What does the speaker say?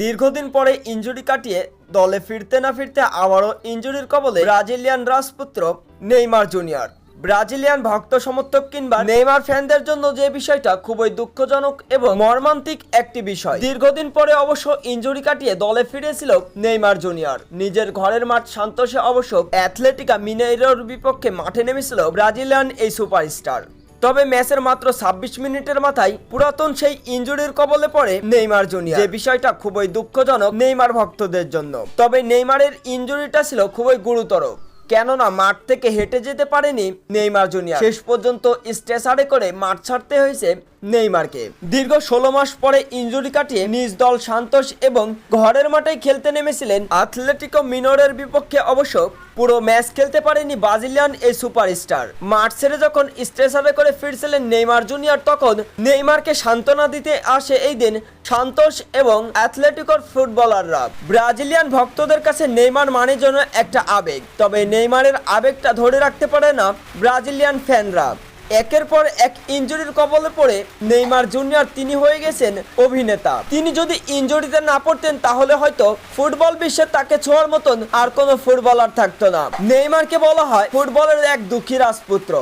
দীর্ঘদিন পরে ইনজুরি কাটিয়ে দলে ফিরতে না ফিরতে আবারও ইনজুরির কবলে ব্রাজিলিয়ান রাজপুত্র নেইমার জুনিয়র। ব্রাজিলিয়ান ভক্ত সমর্থক কিংবা নেইমার ফ্যানদের জন্য যে বিষয়টা খুবই দুঃখজনক এবং মর্মান্তিক একটি বিষয়। দীর্ঘদিন পরে অবশ্য ইঞ্জুরি কাটিয়ে দলে ফিরেছিল নেইমার জুনিয়র। নিজের ঘরের মাঠ সান্তোষে অবশ্য অ্যাথলেটিকা মিনেইরোর বিপক্ষে মাঠে নেমেছিল ব্রাজিলিয়ান এই সুপারস্টার। তবে ম্যাচের মাত্র ছাব্বিশ মিনিটের মাথায় পুরাতন সেই ইঞ্জুরির কবলে পড়ে নেইমার জুনিয়র। যে বিষয়টা খুবই দুঃখজনক নেইমার ভক্তদের জন্য। তবে নেইমারের ইঞ্জুরিটা ছিল খুবই গুরুতর। কেননা মাঠ থেকে হেঁটে যেতে পারেনি নেইমার জুনিয়র। শেষ পর্যন্ত স্ট্রেসারে করে মাঠ ছাড়তে হয়েছে নেইমারকে। দীর্ঘ ষোলো মাস পরে ইনজুরি কাটিয়ে নিজ দল সান্তোষ এবং ঘরের মাঠেই খেলতে নেমেছিলেন আথলেটিকো মিনোরের বিপক্ষে অবশ্য পুরো ম্যাচ খেলতে পারেনি ব্রাজিলিয়ান এই সুপারস্টার। মাঠ ছেড়ে যখন স্ট্রেসারে করে ফিরছিলেন নেইমার জুনিয়র, তখন নেইমারকে সান্ত্বনা দিতে আসে এই দিন সান্তোষ এবং অ্যাথলেটিকোর ফুটবলাররা। ব্রাজিলিয়ান ভক্তদের কাছে নেইমার মানে যেন একটা আবেগ। তবে নেইমারের আবেগটা ধরে রাখতে পারে না ব্রাজিলিয়ান ফ্যানরা। একের পর এক ইঞ্জুরির কবলে পড়ে নেইমার জুনিয়র তিনি হয়ে গেছেন অভিনেতা। তিনি যদি ইঞ্জুরিতে না পড়তেন, তাহলে হয়তো ফুটবল বিশ্বে তাকে ছোঁয়ার মতন আর কোনো ফুটবলার থাকতো না। নেইমারকে বলা হয় ফুটবলের এক দুঃখী রাজপুত্র।